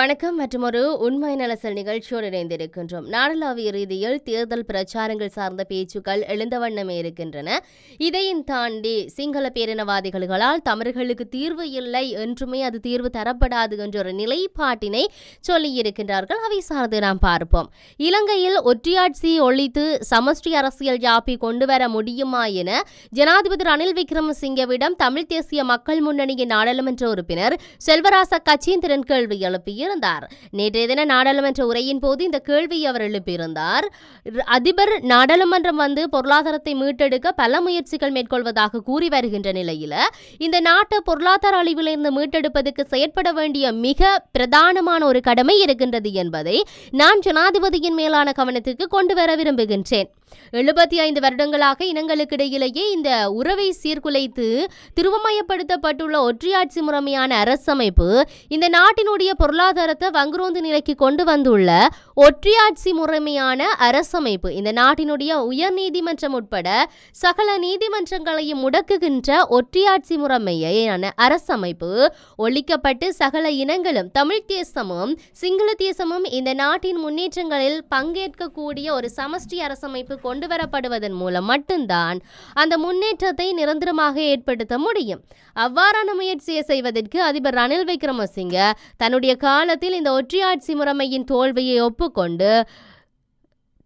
வணக்கம் மற்றும் ஒரு உண்மை நலசல் நிகழ்ச்சியோடு இணைந்திருக்கின்றோம். நாடளாவிய ரீதியில் தேர்தல் பிரச்சாரங்கள் சார்ந்த பேச்சுக்கள் எழுந்த வண்ணமே இருக்கின்றன. இதையும் தாண்டி சிங்கள பேரினவாதிகளால் தமிழர்களுக்கு தீர்வு இல்லை என்றுமே அது தீர்வு தரப்படாது என்ற ஒரு நிலைப்பாட்டினை சொல்லியிருக்கின்றார்கள். அவை சார்ந்து நாம் பார்ப்போம். இலங்கையில் ஒற்றையாட்சி ஒழித்து சமஷ்டி அரசியல் ஜாப்பி கொண்டு வர முடியுமா என ஜனாதிபதி ரணில் விக்ரமசிங்கவிடம் தமிழ் தேசிய மக்கள் முன்னணியின் நாடாளுமன்ற உறுப்பினர் செல்வராச கச்சேந்திரன் கேள்வி எழுப்பியிருந்தார். நேற்றைய தின நாடாளுமன்ற உரையின் போது இந்த கேள்வியை அவர் எழுப்பியிருந்தார். அதிபர் நாடாளுமன்றம் வந்து பொருளாதாரத்தை மீட்டெடுக்க பல முயற்சிகள் மேற்கொள்வதாக கூறி வருகின்ற நிலையில இந்த நாட்டை பொருளாதார அழிவிலிருந்து மீட்டெடுப்பதற்கு செயற்பட வேண்டிய மிக பிரதானமான ஒரு கடமை இருக்கின்றது என்பதை நான் ஜனாதிபதியின் மேலான கவனத்திற்கு கொண்டு வர விரும்புகின்றேன். எழுபத்தி ஐந்து வருடங்களாக இனங்களுக்கிடையிலேயே இந்த உறவை சீர்குலைத்து திருவமயப்படுத்தப்பட்டுள்ள ஒற்றையாட்சி முறைமையான அரசமைப்பு இந்த நாட்டினுடைய பொருளாதார பொருளாதாரத்தை வங்குரோந்து நிலைக்கு கொண்டு வந்துள்ள ஒற்றையாட்சி முறைமையான அரசமைப்பு. இந்த நாட்டினுடைய உயர் நீதிமன்றம் உட்பட சகல நீதிமன்றங்களையும் முடக்குகின்ற ஒற்றையாட்சி முறைமையான அரசமைப்பு. ஒழிக்கப்பட்டு சகல இனங்களும் தமிழ் தேசமும் சிங்கள தேசமும் இந்த நாட்டின் முன்னேற்றங்களில் பங்கேற்கக்கூடிய ஒரு சமஷ்டி அரசமைப்பு கொண்டு வரப்படுவதன் மூலம் மட்டும்தான் அந்த முன்னேற்றத்தை நிரந்தரமாக ஏற்படுத்த முடியும். அவ்வாறான முயற்சியை செய்வதற்கு அதிபர் ரணில் விக்ரமசிங்க தன்னுடைய காலத்தில் இந்த ஒற்றையாட்சி முறைமையின் தோல்வியை ஒப்பு கொண்டு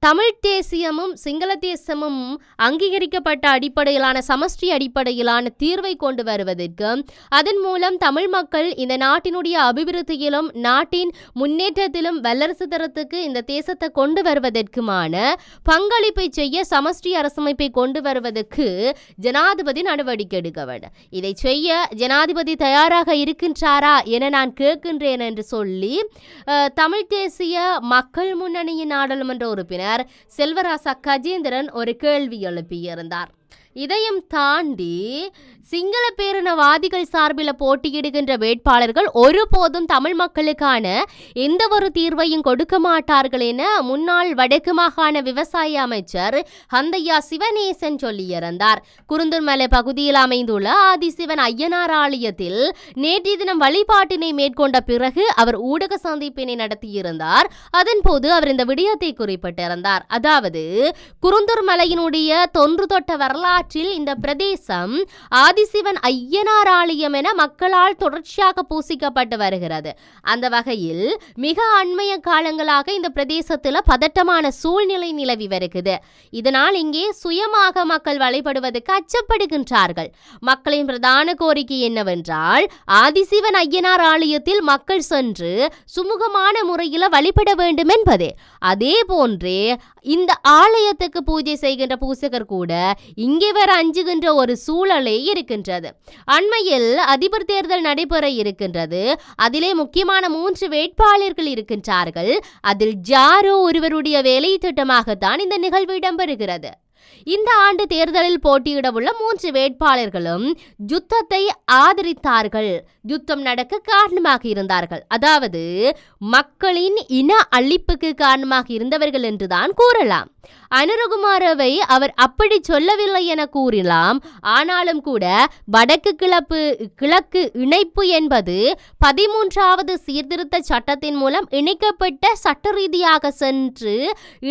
தமிழ் தேசியமும் சிங்கள தேசமும் அங்கீகரிக்கப்பட்ட அடிப்படையிலான சமஷ்டி அடிப்படையிலான தீர்வை கொண்டு வருவதற்கு அதன் மூலம் தமிழ் மக்கள் இந்த நாட்டினுடைய அபிவிருத்தியிலும் நாட்டின் முன்னேற்றத்திலும் வல்லரசு தரத்துக்கு இந்த தேசத்தை கொண்டு வருவதற்குமான பங்களிப்பை செய்ய சமஷ்டி அரசமைப்பை கொண்டு வருவதற்கு ஜனாதிபதி நடவடிக்கை எடுக்க வேண்டும். இதை செய்ய ஜனாதிபதி தயாராக இருக்கின்றாரா என நான் கேட்கின்றேன் என்று சொல்லி தமிழ் தேசிய மக்கள் முன்னணியின் நாடாளுமன்ற உறுப்பினர் செல்வராசா கஜேந்திரன் ஒரு கேள்வி எழுப்பியிருந்தார். இதையும் தாண்டி சிங்கள பேரினவாதிகள் சார்பில் போட்டியிடுகின்ற வேட்பாளர்கள் ஒருபோதும் தமிழ் மக்களுக்கான எந்த ஒரு தீர்வையும் கொடுக்க மாட்டார்கள் என முன்னாள் வடக்கு மாகாண விவசாய அமைச்சர் ஹந்தையா சிவநேசன் சொல்லியிருந்தார் குருந்தூர்மலை பகுதியில் அமைந்துள்ள ஆதிசிவன் ஐயனார் ஆலயத்தில் நேற்றைய தினம் வழிபாட்டினை மேற்கொண்ட பிறகு அவர் ஊடக சந்திப்பினை நடத்தியிருந்தார். அதன் போது அவர் இந்த விடயத்தை குறிப்பிட்டிருந்தார். அதாவது குருந்தூர் மலையினுடைய தொன்று தொட்ட வரலாறு வரலாற்றில் இந்த பிரதேசம் ஆதிசிவன் ஐயனார் ஆலயம் என மக்களால் தொடர்ச்சியாக பூசிக்கப்பட்டு வருகிறது. அந்த வகையில் மிக அண்மைய காலங்களாக இந்த பிரதேசத்தில் பதட்டமான சூழ்நிலை நிலவி வருகிறது. இதனால் இங்கே சுயமாக மக்கள் வழிபடுவதற்கு அச்சப்படுகின்றார்கள். மக்களின் பிரதான கோரிக்கை என்னவென்றால் ஆதிசிவன் ஐயனார் ஆலயத்தில் மக்கள் சென்று சுமூகமான முறையில் வழிபட வேண்டும் என்பதே. அதே போன்றே இந்த ஆலயத்துக்கு பூஜை செய்கின்ற பூசகர் கூட இங்கே வர அஞ்சுகின்ற ஒரு சூழலே இருக்கின்றது. அண்மையில் அதிபர் தேர்தல் நடைபெற இருக்கின்றது. அதிலே முக்கியமான மூன்று வேட்பாளர்கள் இருக்கின்றார்கள். அதில் ஜாரோ ஒருவருடைய வேலை திட்டமாகத்தான் இந்த நிகழ்வு இடம்பெறுகிறது. இந்த ஆண்டு தேர்தலில் போட்டியிடவுள்ள மூன்று வேட்பாளர்களும் யுத்தத்தை ஆதரித்தார்கள். யுத்தம் நடக்க காரணமாக இருந்தார்கள். அதாவது மக்களின் இன அழிப்புக்கு காரணமாக இருந்தவர்கள் என்றுதான் கூறலாம். அனுரகுமாரவை அவர் அப்படி சொல்லவில்லை என கூறலாம். ஆனாலும் கூட வடக்கு கிழப்பு கிழக்கு இணைப்பு என்பது பதிமூன்றாவது சீர்திருத்த சட்டத்தின் மூலம் இணைக்கப்பட்ட சட்ட ரீதியாக சென்று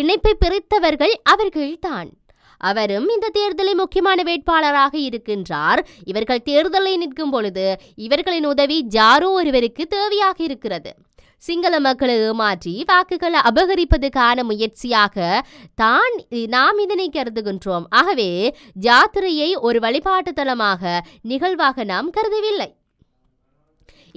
இணைப்பை பிரித்தவர்கள் அவர்கள்தான். அவரும் இந்த தேர்தலில் முக்கியமான வேட்பாளராக இருக்கின்றார். இவர்கள் தேர்தலை நிற்கும் பொழுது இவர்களின் உதவி ஜாரோ ஒருவருக்கு தேவையாக இருக்கிறது. சிங்கள மக்களை ஏமாற்றி வாக்குகளை அபகரிப்பதற்கான முயற்சியாக தான் நாம் இதனை கருதுகின்றோம். ஆகவே ஜாத்திரையை ஒரு வழிபாட்டு தலமாக நிகழ்வாக நாம் கருதவில்லை.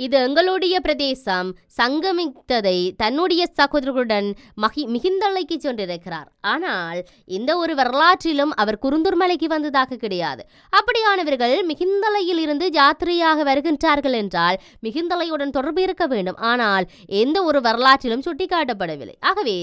இது எங்களுடைய பிரதேசம். சங்கமித்ததை தன்னுடைய சகோதரர்களுடன் மகி மிகுந்தலைக்கு சென்றிருக்கிறார். ஆனால் எந்த ஒரு வரலாற்றிலும் அவர் குருந்தூர்மலைக்கு வந்ததாக கிடையாது. அப்படியானவர்கள் மிகுந்தலையில் இருந்து ஜாத்திரையாக வருகின்றார்கள் என்றால் மிகுந்தலையுடன் தொடர்பு இருக்க வேண்டும். ஆனால் எந்த ஒரு வரலாற்றிலும் சுட்டிக்காட்டப்படவில்லை. ஆகவே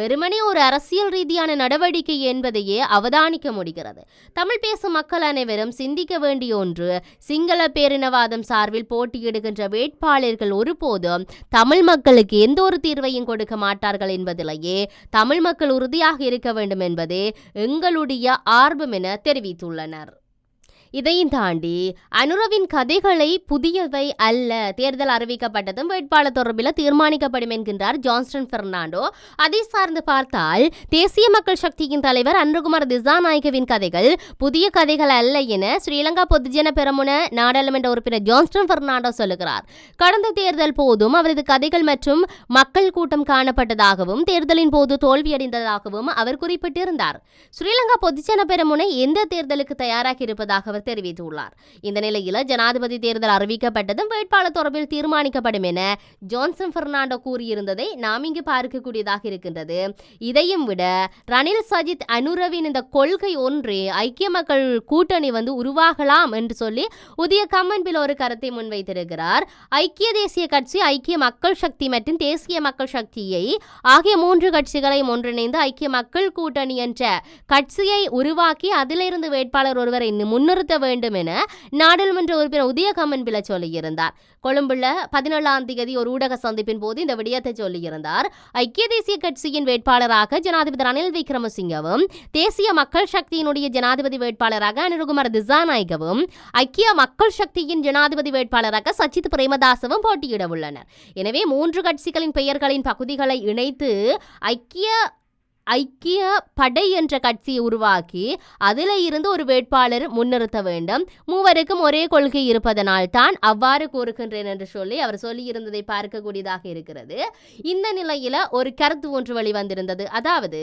வெறுமனே ஒரு அரசியல் ரீதியான நடவடிக்கை என்பதையே அவதானிக்க முடிகிறது. தமிழ் பேசும் மக்கள் அனைவரும் சிந்திக்க வேண்டிய ஒன்று சிங்கள பேரினவாதம் சார்பில் போட்டியிடுகின்ற வேட்பாளர்கள் ஒருபோதும் தமிழ் மக்களுக்கு எந்த ஒரு தீர்வையும் கொடுக்க மாட்டார்கள் என்பதிலேயே தமிழ் மக்கள் உறுதியாக இருக்க வேண்டும் என்பதே எங்களுடைய ஆர்வம் என தெரிவித்துள்ளனர். இதையும் தாண்டி அனுரவின் கதைகளை புதியவை அல்ல. தேர்தல் அறிவிக்கப்பட்டதும் வேட்பாளர் தொடர்பில் தீர்மானிக்கப்படும் என்கின்றார் ஜான்ஸ்டன் பெர்னாண்டோ. அதை சார்ந்து பார்த்தால் தேசிய மக்கள் சக்தியின் தலைவர் அன்ருகுமார் திசாநாயகவின் கதைகள் புதிய கதைகள் அல்ல என ஸ்ரீலங்கா பொதுஜன பெரமுன நாடாளுமன்ற உறுப்பினர் ஜான்ஸ்டன் பெர்னாண்டோ சொல்லுகிறார். கடந்த தேர்தல் போதும் அவரது கதைகள் மற்றும் மக்கள் கூட்டம் காணப்பட்டதாகவும் தேர்தலின் போது தோல்வியடைந்ததாகவும் அவர் குறிப்பிட்டிருந்தார். ஸ்ரீலங்கா பொதுஜன பெரமுனை எந்த தேர்தலுக்கு தயாராகி இருப்பதாக அவர் தெரிவித்துள்ளார். இந்த நிலையில் ஜனாதிபதி தேர்தல் அறிவிக்கப்பட்டதும் வேட்பாளர் தொடர்பில் தீர்மானிக்கப்படும் என ஜான்சன் பெர்னாண்டோ கூறியிருந்ததை நாம் இங்கு பார்க்கக்கூடியதாக இருக்கின்றது. இதையும் விட ரணில் சஜித் அனுரவின் இந்த கொள்கை ஒன்றே ஐக்கிய மக்கள் கூட்டணி வந்து உருவாகலாம் என்று சொல்லி புதிய கம்மன்பில் ஒரு கருத்தை முன்வைத்திருக்கிறார். ஐக்கிய தேசிய கட்சி ஐக்கிய மக்கள் சக்தி மற்றும் தேசிய மக்கள் சக்தியை ஆகிய மூன்று கட்சிகளையும் ஒன்றிணைந்து ஐக்கிய மக்கள் கூட்டணி என்ற கட்சியை உருவாக்கி அதிலிருந்து வேட்பாளர் ஒருவரை முன்னிறுத்த வேண்டும் என நாடாளுமன்ற உறுப்பினர் உதய பிள்ளை சொல்லியிருந்தார். கொழும்புல பதினேழாம் தேதி ஒரு ஊடக சந்திப்பின் போது இந்த விடயத்தை சொல்லியிருந்தார். ஐக்கிய தேசிய கட்சியின் வேட்பாளராக ஜனாதிபதி ரணில் விக்ரமசிங்கவும் தேசிய மக்கள் சக்தியினுடைய ஜனாதிபதி வேட்பாளராக அனுருகுமார் திசாநாயகவும் ஐக்கிய மக்கள் சக்தியின் ஜனாதிபதி வேட்பாளராக சச்சித் பிரேமதாசவும் போட்டியிட உள்ளனர். எனவே மூன்று கட்சிகளின் பெயர்களின் பகுதிகளை இணைத்து ஐக்கிய ஐக்கிய படை என்ற கட்சியை உருவாக்கி அதில் இருந்து ஒரு வேட்பாளர் முன்னிறுத்த வேண்டும். மூவருக்கும் ஒரே கொள்கை இருப்பதனால் தான் அவ்வாறு கூறுகின்றேன் என்று சொல்லி அவர் சொல்லியிருந்ததை பார்க்கக்கூடியதாக இருக்கிறது. இந்த நிலையில் ஒரு கருத்து ஒன்று வெளிவந்திருந்தது. அதாவது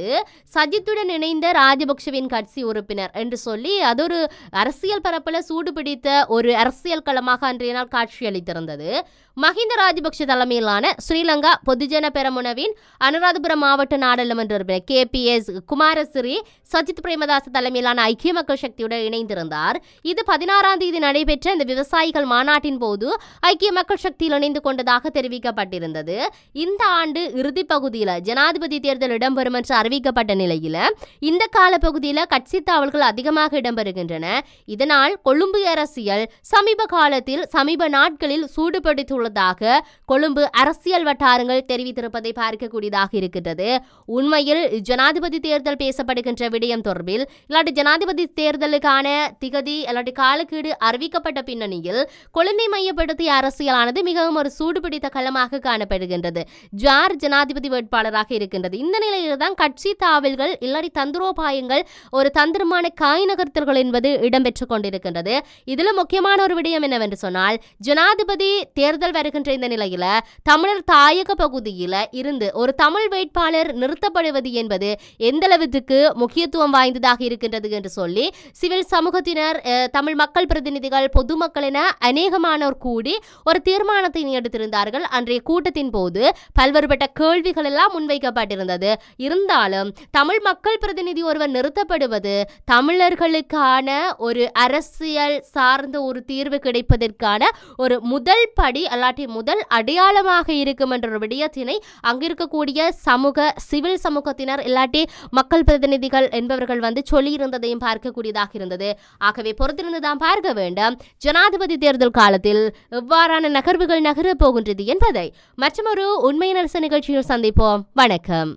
சஜித்துடன் இணைந்த ராஜபக்ஷவின் கட்சி உறுப்பினர் என்று சொல்லி அது ஒரு அரசியல் பரப்பில் சூடு பிடித்த ஒரு அரசியல் களமாக அன்றைய நாள் காட்சியளித்திருந்தது. மஹிந்த ராஜபக்ஷ தலைமையிலான ஸ்ரீலங்கா பொதுஜன பெரமுனவின் அனுராதபுரம் மாவட்ட நாடாளுமன்ற உறுப்பினர் K. P. S. Kumarasiri Sajith Premadasa தலைமையிலான ஐக்கிய மக்கள் சக்தியுடன் இணைந்திருந்தார். இது பதினாறாம் தேதி நடைபெற்ற இந்த விவசாயிகள் மாநாட்டின் போது ஐக்கிய மக்கள் சக்தியில் இணைந்து கொண்டதாக தெரிவிக்கப்பட்டிருந்தது. இந்த ஆண்டு இறுதி பகுதியில் ஜனாதிபதி தேர்தல் இடம்பெறும் என்று அறிவிக்கப்பட்ட நிலையில் இந்த கால பகுதியில் கட்சி தாவல்கள் அதிகமாக இடம்பெறுகின்றன. இதனால் கொழும்பு அரசியல் சமீப காலத்தில் சமீப நாட்களில் சூடுபிடித்துள்ள உள்ளதாக கொழும்பு அரசியல் வட்டாரங்கள் தெரிவித்திருப்பதை பார்க்கக்கூடியதாக இருக்கின்றது. உண்மையில் ஜனாதிபதி தேர்தல் பேசப்படுகின்ற விடயம் தொடர்பில் இல்லாட்டி ஜனாதிபதி தேர்தலுக்கான திகதி இல்லாட்டி காலக்கீடு அறிவிக்கப்பட்ட பின்னணியில் கொழும்பை மையப்படுத்திய அரசியலானது மிகவும் ஒரு சூடுபிடித்த களமாக காணப்படுகின்றது. ஜார் ஜனாதிபதி வேட்பாளராக இருக்கின்றது. இந்த நிலையில் தான் கட்சி தாவல்கள் இல்லாட்டி தந்திரோபாயங்கள் ஒரு தந்திரமான காய் நகர்த்தல்கள் என்பது இடம்பெற்றுக் கொண்டிருக்கின்றது. இதில் முக்கியமான ஒரு விடயம் என்னவென்று சொன்னால் ஜனாதிபதி தேர்தல் வருகின்ற இந்த நிலையில தமிழர் தாயக பகுதியில இருந்து ஒரு தமிழ் வேட்பாளர் நிறுத்தப்படுவது என்பது எந்த அளவுக்கு முக்கியத்துவம் வாய்ந்ததாக இருக்கின்றது என்று சொல்லி சிவில் சமூகத்தினர் தமிழ் மக்கள் பிரதிநிதிகள் பொதுமக்கள் என அநேகமானோர் கூடி ஒரு தீர்மானத்தை எடுத்திருந்தார்கள் அன்றைய கூட்டத்தின் போது பல்வேறுபட்ட கேள்விகள் எல்லாம் முன்வைக்கப்பட்டிருந்தது. இருந்தாலும் தமிழ் மக்கள் பிரதிநிதி ஒருவர் நிறுத்தப்படுவது தமிழர்களுக்கான ஒரு அரசியல் சார்ந்த ஒரு தீர்வு கிடைப்பதற்கான ஒரு முதல் படி அல்ல வரலாற்றை முதல் அடையாளமாக இருக்கும் என்ற ஒரு விடயத்தினை அங்கிருக்கக்கூடிய சமூக சிவில் சமூகத்தினர் இல்லாட்டி மக்கள் பிரதிநிதிகள் என்பவர்கள் வந்து சொல்லியிருந்ததையும் பார்க்கக்கூடியதாக இருந்தது. ஆகவே பொறுத்திருந்து தான் பார்க்க வேண்டும். ஜனாதிபதி தேர்தல் காலத்தில் எவ்வாறான நகர்வுகள் நகரப் போகின்றது என்பதை. மற்றொரு உண்மை நரச நிகழ்ச்சியில் சந்திப்போம். வணக்கம்.